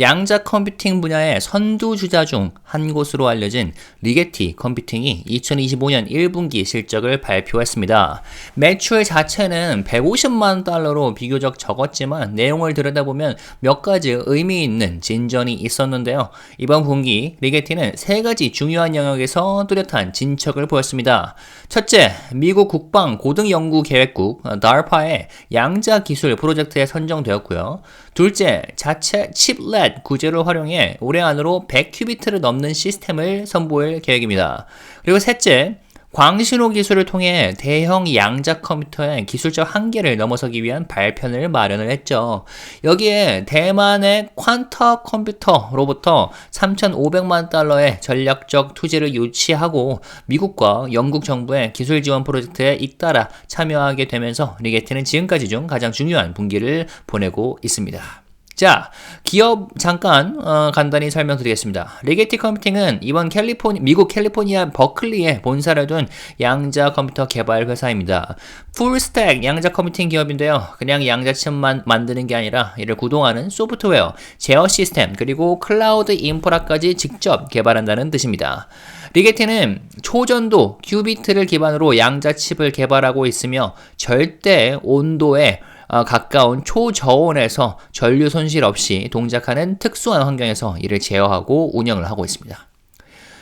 양자 컴퓨팅 분야의 선두주자 중 한 곳으로 알려진 리게티 컴퓨팅이 2025년 1분기 실적을 발표했습니다. 매출 자체는 150만 달러로 비교적 적었지만 내용을 들여다보면 몇 가지 의미 있는 진전이 있었는데요. 이번 분기 리게티는 세 가지 중요한 영역에서 뚜렷한 진척을 보였습니다. 첫째, 미국 국방 고등연구계획국 DARPA의 양자 기술 프로젝트에 선정되었고요. 둘째, 자체 칩렛 구제를 활용해 올해 안으로 100큐비트를 넘는 시스템을 선보일 계획입니다. 그리고 셋째, 광신호 기술을 통해 대형 양자 컴퓨터의 기술적 한계를 넘어서기 위한 발편을 마련을 했죠. 여기에 대만의 퀀터 컴퓨터로부터 3,500만 달러의 전략적 투자를 유치하고 미국과 영국 정부의 기술 지원 프로젝트에 잇따라 참여하게 되면서 리게트는 지금까지 중 가장 중요한 분기를 보내고 있습니다. 자, 기업 잠깐 어, 간단히 설명드리겠습니다. 리게티 컴퓨팅은 이번 캘리포니 미국 캘리포니아 버클리에 본사를 둔 양자 컴퓨터 개발 회사입니다. 풀스택 양자 컴퓨팅 기업인데요. 그냥 양자칩만 만드는 게 아니라 이를 구동하는 소프트웨어, 제어 시스템, 그리고 클라우드 인프라까지 직접 개발한다는 뜻입니다. 리게티는 초전도 큐비트를 기반으로 양자칩을 개발하고 있으며 절대 온도에 어, 가까운 초저온에서 전류 손실 없이 동작하는 특수한 환경에서 이를 제어하고 운영을 하고 있습니다.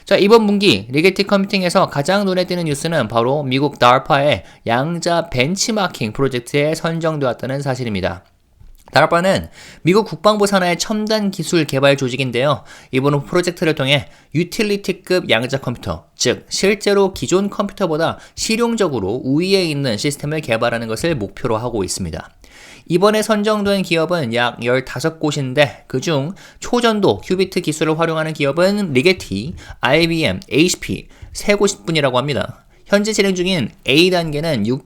자, 이번 분기 리게티 컴퓨팅에서 가장 눈에 띄는 뉴스는 바로 미국 DARPA의 양자 벤치마킹 프로젝트에 선정되었다는 사실입니다. 다라파는 미국 국방부 산하의 첨단 기술 개발 조직인데요. 이번 프로젝트를 통해 유틸리티급 양자 컴퓨터, 즉 실제로 기존 컴퓨터보다 실용적으로 우위에 있는 시스템을 개발하는 것을 목표로 하고 있습니다. 이번에 선정된 기업은 약 15곳인데 그중 초전도 큐비트 기술을 활용하는 기업은 리게티, IBM, HP 세 곳뿐이라고 합니다. 현재 진행 중인 A 단계는 6